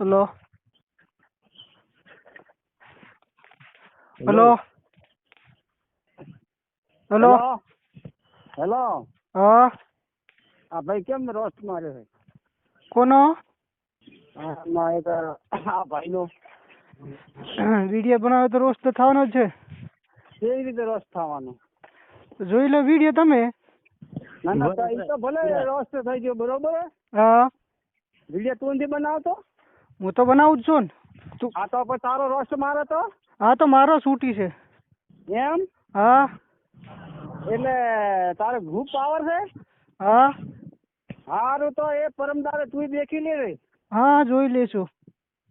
Hello hello hello hello હા? આ ભાઈ કેમ રોસ્ટ મારે છે? કોનો? આ એક આ ભાઈનો. વીડિયો બનાવે તો રોસ્ટ તો થવાનો જ છે. કેવી રીતે રોસ્ટ થવાનો? જોઈ લો વીડિયો તમે. ના ના તો ઈ તો ભલે રોસ્ટ થઈ ગયો બરોબર? હા. વીડિયો તું નથી બનાવતો? હું તો બનાવું જ છું ને. તું આ તો પછી તારો રોસ્ટ મારે તો? હા તો મારો છૂટી છે. એમ? હા. એટલે તારે ગ્રુપ પાવર છે? હા. સારું તો એ પરમદારે તું દેખી લે રે. હા જોઈ લેશું.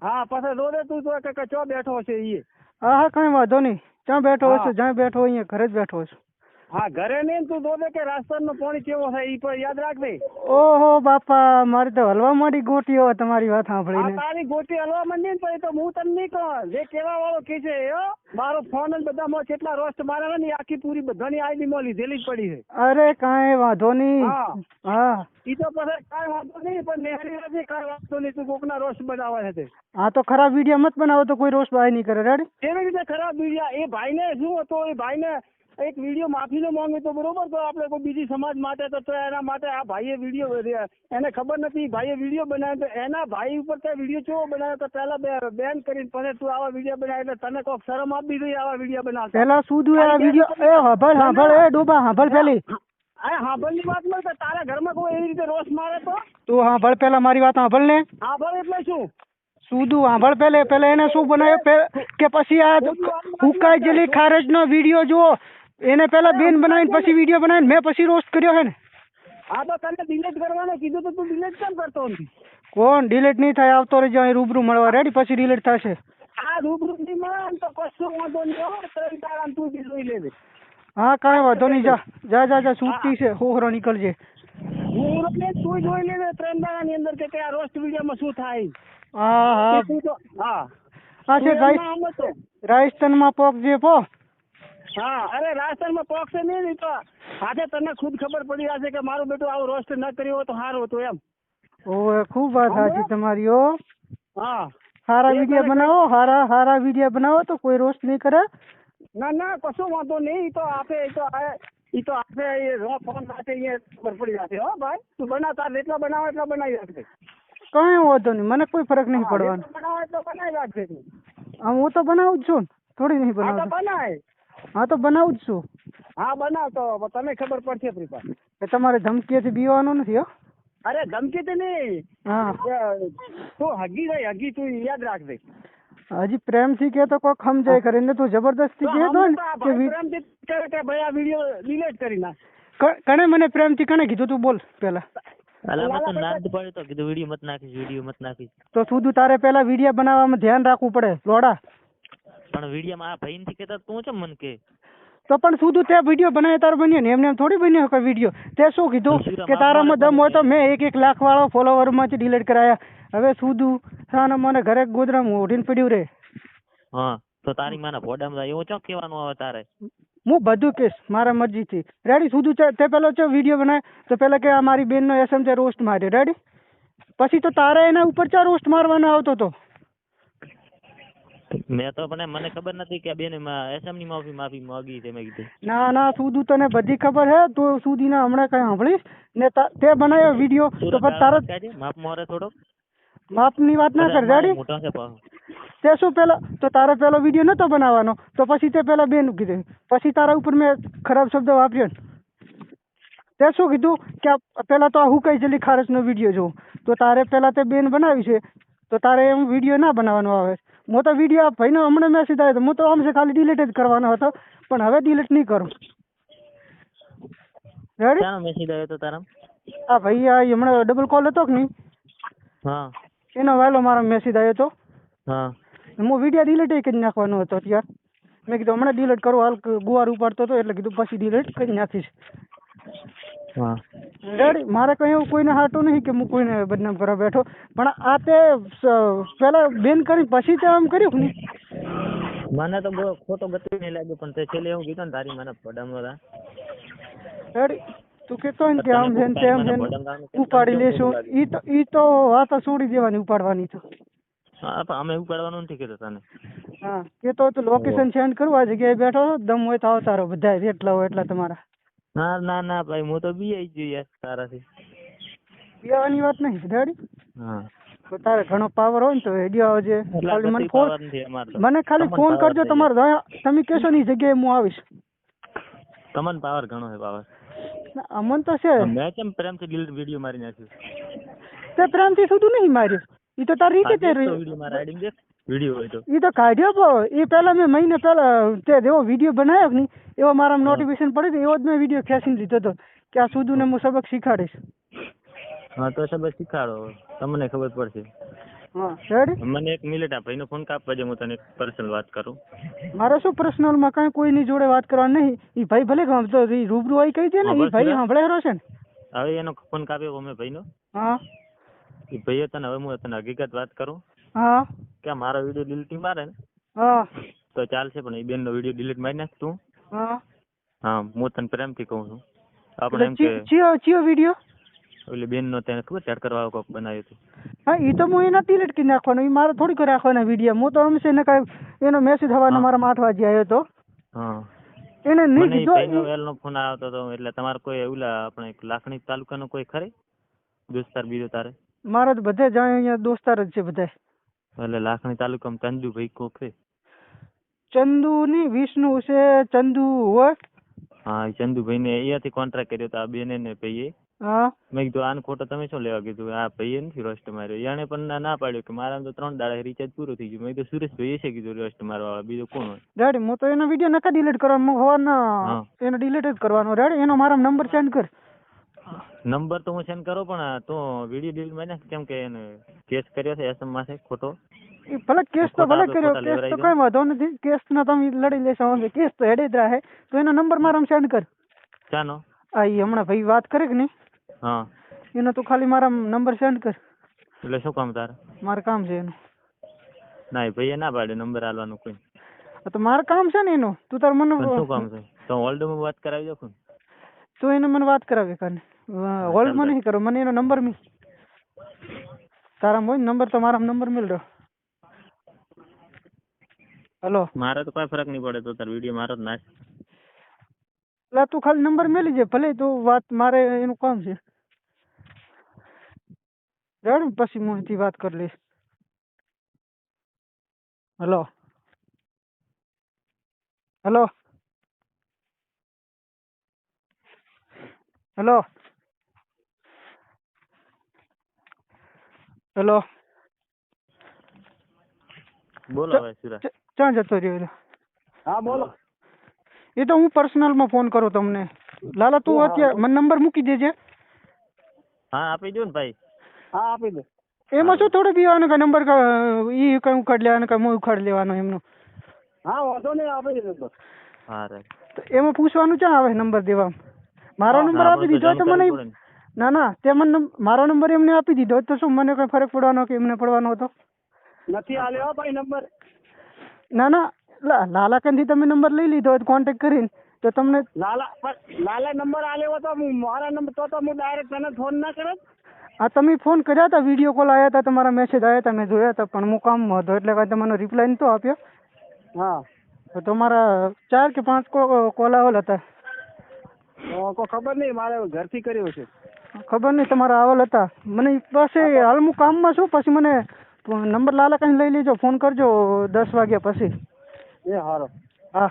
હા પછી રોડે તું તો કે ચો બેઠો છે ઈ. હા હા કઈ વાંધો નહીં. ત્યાં બેઠો. હશે જ્યાં બેઠો અહીંયા ઘરે જ બેઠો છું હા ઘરે નહીં તું બોલે કે રાજસ્થાનનો પાણી કેવો થાય ઈ પર યાદ રાખજે. ઓહો બાપા મારી તો હલવા માંડી ગોટીઓ તમારી વાત સાંભળીને. તારી ગોટી હલવા માંડી ને તો હું તને નહીં કહું. જે કેવા વાળો કે છે યો મારો ફોન જ બધામાં કેટલા રોસ્ટ મારેલા ને આખી પૂરી બધાની આઈડી માં લીધેલી જ પડી છે. અરે કાંઈ વાંધો નહીં. હા. હા. ઈ તો પછી કાંઈ વાંધો નહીં પણ નેહરી નથી કાંઈ વાંધો નહીં તું કોકના રોસ્ટ બનાવે છે હા તો ખરાબ વીડિયો મત બનાવો તો કોઈ રોષ બાય નહીં કરે રેડ કેવી રીતે ખરાબ વીડિયો? એ ભાઈને શું હતો એ ભાઈને એક વીડિયો માફીનો માંગ્યો તો બરોબર તો આપણે કોઈ બીજી સમાજ માટે તો તો એના માટે આ ભાઈએ વીડિયો એને ખબર નથી ભાઈએ વીડિયો બનાવ્યો તો એના ભાઈ ઉપર તે વીડિયો કેવો બનાવ્યો? તો પહેલા બેન કરીને પછી તું આવા વીડિયો બનાવ્યો એટલે તને કોક શરમ આપી જોઈએ આવા વીડિયો બનાવ પહેલા શું આ વીડિયો એ હાંભળ હાંભળ એ ડોબા હાંભળ પેલી. આ હાંભળની વાતમાં તો તારા ઘરમાં કોઈ એવી રીતે રોષ મારે તો? તું હાંભળ પેલા મારી વાત હાંભળ ને. હાંભળ એટલે શું? સુધું હાંભળ પેલે પેલા એને શું બનાવ્યો? કે પછી આ હુકાઈ જેલી ખારજ નો વીડિયો જુઓ. એને પેલા બેન બનાવીને પછી વીડિયો બનાવીને મેં પછી રોસ્ટ કર્યો હે ને. હા તો તને ડિલીટ કરવાનો કીધું તો તું ડિલીટ કેમ કરતો નથી કોણ? ડિલીટ નહીં થાય આવતો રહેજો અહીં રૂબરૂ મળવા. રેડી પછી ડિલીટ થશે. આ રૂબરૂ નહીં મળે તો કશું વાંધો નહીં હો. ત્રણ તારા તું બી જોઈ લેજે. હા કાંઈ વાંધો નહીં જા. જા જા જા છૂટતી છે. હોહરો નીકળજે. હું ને તું જોઈ લેજે ત્રણ દાડા ની અંદર કે કયા આ રોસ્ટ વીડિયો માં શું થાય. હા હા. હા. હા છે. રાજસ્થાનમાં પોક જે પો. હા અરે રાજસ્થાનમાં પોકશે નહીં તો આજે તને ખુદ ખબર પડી જશે કે મારું બેટું આવું રોસ્ટ ન કર્યું હોય તો સારું હતું એમ. ઓવે ખૂબ વાત સાચી તમારી હો. હા. સારા વીડિયો બનાવો સારા સારા વીડિયો બનાવો તો કોઈ રોસ્ટ નહીં કરે. ના ના કશું વાંધો નહીં તો આપે તો ઈ તો આપે એ રો ફોન અહીંયા ખબર પડી જશે. હો ભાઈ તું બનાવ તાર જેટલા બનાવે એટલા બનાવી રાખજે. કઈ વાંધો નહીં મને કોઈ ફરક નહીં પડવાનો. બનાવો એટલો બનાવી રાખજે હું તો બનાવું જ છું થોડી નહીં બનાવતો. બનાય. હા તો બનાવું જ છું. હા બનાવ તો. તને ખબર પડશે પ્રિપા એ તમારે ધમકીઓથી બીવાનું નથી હો? અરે ધમકી તો નહીં તું હગી રહી હગી તું યાદ રાખજે. હજી પ્રેમથી કે તો કોક સમજાય કરીને તું જબરદસ્તી તો ને તો કે ભાઈ કહે કે ભાઈ આ વિડિયો ડિલીટ કરી નાખ. કણે મને પ્રેમથી કણે કીધું તું? બોલ પેલા તો ના કીધું વીડિયો મત નાખીશ વીડિયો મત નાખીશ. તો સુધું તારે પેલા વીડિયો બનાવવામાં ધ્યાન રાખવું પડે લોડા? પણ વિડીયોમાં આ ભાઈ નથી કેતા તું ચમ મન કે તો પણ સુધું તે વીડિયો બનાવે તારો બન્યો ને? એમને એમ થોડી બન્યો કોઈ વીડિયો. તે શું કીધું? કે તારામાં દમ હોય તો મેં એક એક લાખ વાળો ફોલોવરમાંથી ડિલીટ કરાયા. હવે સુધું સાનો મને ઘરે ગોદરામ ઓઢીને પડ્યું રે. હા તો તારી માના ભોડામાં જાય એવું ચોક કહેવાનું આવે તારે? હું બધું કેસ મારા મરજીથી. રેડી સુધું તે પેલો છે વીડિયો બનાવે તો પેલા કે આ મારી બેનનો એસએમ છે રોસ્ટ માર્યો. રેડી પછી તો તારે એના ઉપર ચા રોસ્ટ મારવાનો આવતો તો? મેં તો પણ મને ખબર નથી કે બેન એસએમ માફી માફી માંગી છે મેં કીધું. ના ના સુધુ તને બધી ખબર હે? તો સુધી ના હમણાં કઈ સાંભળીશ? ને તે બનાવ્યો વીડિયો તો પછી તારો માફ મોરે થોડો. માપની વાત ના કર જાડી મોટા છે તે શું પેલા તો તારો પેલો વીડિયો નતો બનાવવાનો? તો પછી તે પેલા બેન કીધું. પછી તારા ઉપર મેં ખરાબ શબ્દ વાપર્યો તે શું કીધું? કે પેલા તો આ કઈ જલી ખારસનો વીડિયો જોઉં? તો તારે પેલા તે બેન બનાવી છે. તો તારે એમ વીડિયો ના બનાવવાનો આવે. તો વીડિયો આ ભાઈનો હમણાં મેસેજ આવ્યો તો હું તો આમ છે ખાલી ડિલીટ જ કરવાનો હતો પણ હવે ડિલીટ નહીં કરું. રેડી ક્યાંનો મેસેજ આવ્યો તો તારા આ ભાઈ આ હમણાં ડબલ કોલ હતો કે નહીં? હા. એનો વાલો મારો મેસેજ આવ્યો હતો હા. હું વીડિયો ડિલીટ કરી નાખવાનો હતો અત્યાર. મેં કીધું હમણાં ડિલીટ કરું હાલ ગુવાર ઉપાડતો હતો એટલે કીધું પછી ડિલીટ કરી નાખીશ. રેડી મારે કઈ એવું કોઈને હાટું નહીં કે હું કોઈને બદનામ કરવા બેઠો. પણ આ તે પેલા બેન કરી પછી તે આમ કર્યું ને મને તો બહુ ખોટો ગતિ નહીં લાગ્યો પણ તે છેલ્લે એવું કીધું ને તારી મને હતા રેડી તું કેતો હોય ને કે આમ છે ને તેમ છે ઉપાડી લેશું. ઈ તો ઈ તો વાત છોડી દેવાની ઉપાડવાની તો. હા પણ અમે ઉપાડવાનું નથી કીધું તને. હા કેતો તો લોકેશન સેન્ડ કરું આ જગ્યાએ બેઠો દમ હોય તો આવતા રહો બધા જેટલા હોય એટલા તમારા. ના ના ના ભાઈ હું તો બી આઈ ગયો યાર તારાથી. પીવાની વાત નહીં રેડી હા. તો તારે ઘણો પાવર હોય ને તો હેડિયો આવજે. ખાલી મને ફોન. મને ખાલી ફોન કરજો. તમારે તમે કહેશો ની જગ્યાએ હું આવીશ. તમને પાવર ઘણો છે પાવર અમન તો છે. મેં કેમ પ્રેમથી ડિલીટ વીડિયો મારી નાખ્યો? તે પ્રેમથી સુધું નહીં માર્યું. એ તો તારી રીતે તે વીડિયો મારા આઈડી દેખ વીડિયો હોય તો. એ તો કાઢ્યો પણ એ પહેલા મેં મહિને પહેલા તે જેવો વીડિયો બનાવ્યો કે નહીં એવો મારા નોટિફિકેશન પડી તો એવો જ મેં વીડિયો ખેંચીને લીધો હતો કે આ સુધુને હું સબક શીખાડીશ. હા તો સબક શીખાડો. તમને ખબર પડશે. મને એક મિનિટ આ ભાઈનો ફોન કાપવા દે હું તને પર્સનલ વાત કરું. મારે શું પર્સનલમાં કાંઈ કોઈની જોડે વાત કરવાની નહીં. એ ભાઈ ભલે ગમતો એ રૂબરૂ આવી કહી દે ને એ ભાઈ બસ. સાંભળેલો છે ને. હવે એનો ફોન કાપ્યો અમે ભાઈનો. હા. એ ભાઈએ તને હવે હું તને હકીકત વાત કરું. કે મારો વીડિયો ડિલીટ મારે ને? તો ચાલશે પણ એ બેનનો વીડિયો ડિલીટ મારી નાખ તું. હા. હા તને પ્રેમથી કહું છું. આપણે એમ કે ચિયો ચિયો વીડિયો એટલે બેન નો તેને ખબર ચડકર કરવા કોક બનાવ્યું હતું. હા એ તો હું એના ડિલીટ કરી નાખવાનો એ મારે થોડીક રાખવાના વીડિયો હું તો હમશે એને કાંઈ એનો મેસેજ હવાના મારા આઠ વાગે આવ્યો હતો. હા. એને નહીં મને ઈ નો ફોન આવ્યો હતો એટલે તમારે કોઈ ઓલા આપણે લાખણી તાલુકાનો કોઈ ખરી? દોસ્તાર બીજો તારે? મારા તો બધે જાય અહીંયા દોસ્તાર જ છે બધા એટલે લાખણી તાલુકામાં ચંદુભાઈ ભાઈ કોફે ચંદુ ની વિષ્ણુ છે ચંદુ હોય હા ચંદુભાઈ ને અહિયાં અહીંયાથી કોન્ટ્રાક્ટ કર્યો તો આ બેને ને ભાઈએ હા. મેં કીધું આને ખોટો તમે શું લેવા? કીધું આ ભાઈએ નથી રોસ્ટ માર્યો. એને પણ ના- પાડ્યો કે મારા તો ત્રણ દાડા રિચાર્જ પૂરું થઈ ગયું. મેં કીધું સુરેશભાઈ છે કીધું રોસ્ટ મારવા વાળા બીજો કોણ હોય? રેડી હું તો એનો વીડિયો નકા ડિલીટ કરવાનો હું. હવારના એનો ડિલીટ જ કરવાનો. રેડી એનો મારો નંબર સેન્ડ કર. નંબર તો હું સેન્ડ કરો પણ તું વીડિયો ડીલમાં કેમ કે એને કેસ કર્યો છે એસએમમાં ખોટો. ભલે કેસ તો ભલે કર્યો કેસ તો કઈ વાંધો નથી. કેસ ના તમે લડી લેશો કેસ તો હેડે જ રહે. તો એનો નંબર મારા સેન્ડ કર. ચાનો? આ ઈ હમણાં ભાઈ વાત કરે કે નહીં? હા. એનો તું ખાલી મારા નંબર સેન્ડ કર. એટલે શું કામ તારે? મારે કામ છે એનું. ના એ ભાઈએ ના પાડે નંબર આલવાનું કોઈ. તો મારે કામ છે ને એનું. તું તાર મને શું કામ છે? તો હોલ્ડમાં વાત કરાવી દો તો તું એને મને વાત કરાવે કાને હોલ્ડમાં નહીં કરો મને એનો નંબર મિલ. તારા હોય નંબર તો મારા નંબર મિલ રહ્યો. હલો મારે તો કોઈ ફરક નહીં પડે તો તાર વીડિયો મારો જ નાખ. એટલે તું ખાલી નંબર મેલી જાય ભલે તો વાત મારે એનું કામ છે. રેડ પછી હું એથી વાત કરી લઈશ. હલો હલો હલો હલો બોલો હવે સુરા ક્યાં જતો રહ્યો એ? હા બોલો. એ તો હું પર્સનલમાં ફોન કરું તમને. લાલા તું અત્યારે મને નંબર મૂકી દેજે. હા આપી દો ને ભાઈ. હા આપી દો. એમાં શું થોડું બીવાનો કે નંબર ઈ કઈ ઉખાડ લેવાનો કે હું ઉખાડ લેવાનો એમનો? હા વાંધો નહીં આપી દે હા રે એમાં પૂછવાનું ક્યાં આવે નંબર દેવા? મારો નંબર આપી દીધો તો મને ને. ના તે મને મારો નંબર એમને આપી દીધો તો શું મને કઈ ફરક પડવાનો કે એમને પડવાનો હતો? નથી આલ્યો ભાઈ નંબર. ના ના લા- લાલા તમે નંબર લઈ લીધો કોન્ટેક્ટ કરીને તો તમને લાલા લાલા નંબર આલ્યો તો હું મારા નંબર તો તો હું ડાયરેક્ટ તને ફોન ના કરત આ તમે ફોન કર્યા હતા વીડિયો કોલ આવ્યા હતા તમારા મેસેજ આવ્યા હતા મેં જોયા હતા પણ હું કામમાં હતો એટલે કાંઈ તમને રિપ્લાય નતો આપ્યો. હા. તો તમારા ચાર કે પાંચ કોલ આવેલ હતા. કોઈ ખબર નહીં મારે ઘરથી કર્યો છે. ખબર નહીં તમારા આવેલ હતા. મને પાસે હાલ હું કામમાં છું પછી મને નંબર લાલા કઈ લઈ લેજો ફોન કરજો દસ વાગ્યા પછી. એ હા.